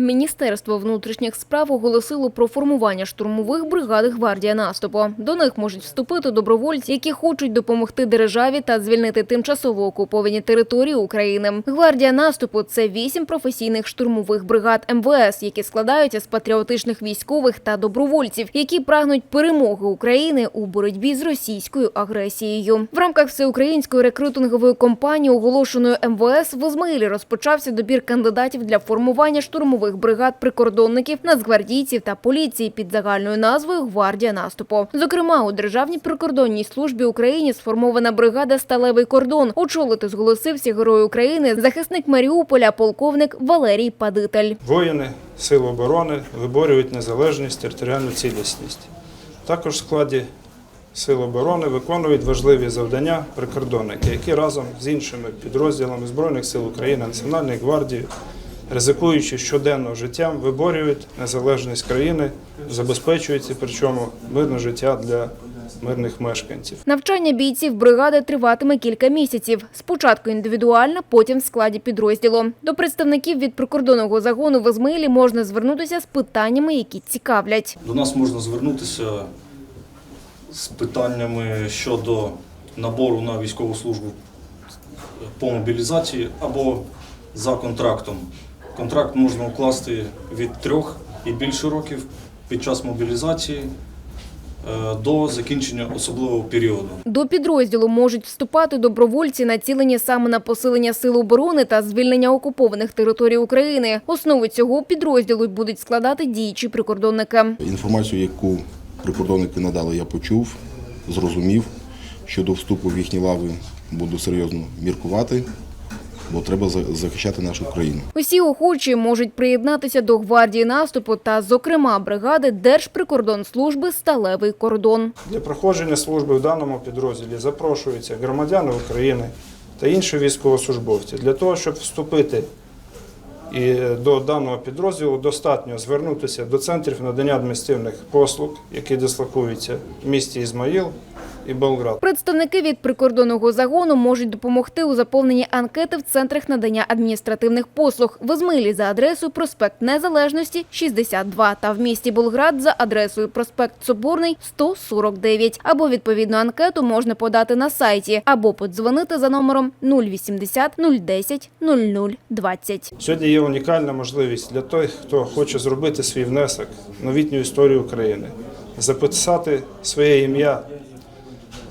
Міністерство внутрішніх справ оголосило про формування штурмових бригад гвардія наступу. До них можуть вступити добровольці, які хочуть допомогти державі та звільнити тимчасово окуповані території України. Гвардія наступу це вісім професійних штурмових бригад МВС, які складаються з патріотичних військових та добровольців, які прагнуть перемоги України у боротьбі з російською агресією. В рамках всеукраїнської рекрутингової кампанії, оголошеної МВС, в Ізмаїлі розпочався добір кандидатів для формування штурмових бригад прикордонників, нацгвардійців та поліції під загальною назвою Гвардія наступу. Зокрема, у Державній прикордонній службі України сформована бригада Сталевий кордон. Очолити зголосився герой України, захисник Маріуполя, полковник Валерій Падитель. Воїни Сил оборони виборюють незалежність, територіальну цілісність. Також в складі Сил оборони виконують важливі завдання прикордонники, які разом з іншими підрозділами Збройних сил України, Національної гвардії, ризикуючи щоденно життям, виборюють незалежність країни, забезпечуючи причому мирне життя для мирних мешканців. Навчання бійців бригади триватиме кілька місяців. Спочатку індивідуально, потім в складі підрозділу. До представників від прикордонного загону в Ізмаїлі можна звернутися з питаннями, які цікавлять. До нас можна звернутися з питаннями щодо набору на військову службу по мобілізації або за контрактом. Контракт можна укласти від трьох і більше років під час мобілізації е, до закінчення особливого періоду. До підрозділу можуть вступати добровольці, націлені саме на посилення сил оборони та звільнення окупованих територій України. Основу цього підрозділу будуть складати діючі прикордонники. Інформацію, яку прикордонники надали, я почув, зрозумів. Щодо вступу в їхні лави буду серйозно міркувати, бо треба за- захищати нашу країну. Усі охочі можуть приєднатися до гвардії наступу та, зокрема, бригади Держприкордонслужби Сталевий кордон. Для проходження служби в даному підрозділі запрошуються громадяни України та інші військовослужбовці. Для того, щоб вступити і до даного підрозділу, достатньо звернутися до центрів надання адміністративних послуг, які дислокуються в місті Ізмаїл і Белград. Представники від прикордонного загону можуть допомогти у заповненні анкети в центрах надання адміністративних послуг в Ізмилі за адресою проспект Незалежності 62 та в місті Болград за адресою проспект Соборний 149. Або відповідну анкету можна подати на сайті або подзвонити за номером 080 010 0020. Сьогодні є унікальна можливість для тих, хто хоче зробити свій внесок в новітню історію України, записати своє ім'я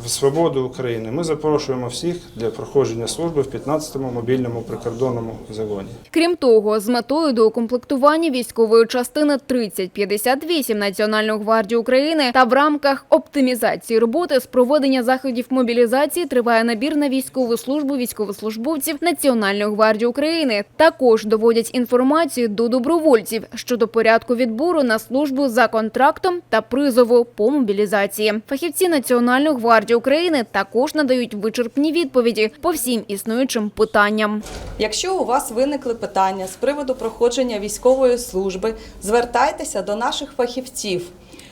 в свободу України. Ми запрошуємо всіх для проходження служби в 15-му мобільному прикордонному загоні. Крім того, з метою доукомплектування військової частини 3058 Національної гвардії України та в рамках оптимізації роботи з проведення заходів мобілізації триває набір на військову службу військовослужбовців Національної гвардії України. Також доводять інформацію до добровольців щодо порядку відбору на службу за контрактом та призову по мобілізації. Фахівці Національної гвардії України також надають вичерпні відповіді по всім існуючим питанням. Якщо у вас виникли питання з приводу проходження військової служби, звертайтеся до наших фахівців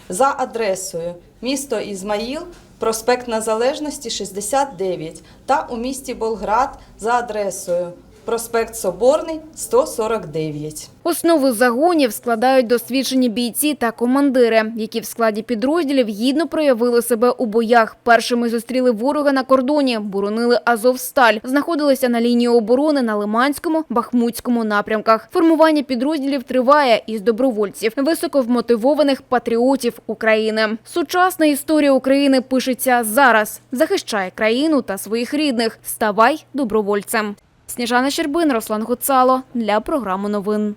за адресою місто Ізмаїл, проспект Незалежності 69 та у місті Болград за адресою проспект Соборний 149. Основу загонів складають досвідчені бійці та командири, які в складі підрозділів гідно проявили себе у боях. Першими зустріли ворога на кордоні, боронили Азовсталь, знаходилися на лінії оборони на Лиманському, Бахмутському напрямках. Формування підрозділів триває із добровольців, високовмотивованих патріотів України. Сучасна історія України пишеться зараз. Захищай країну та своїх рідних. Ставай добровольцем. Сніжана Щербин, Руслан Гуцало для програми новин.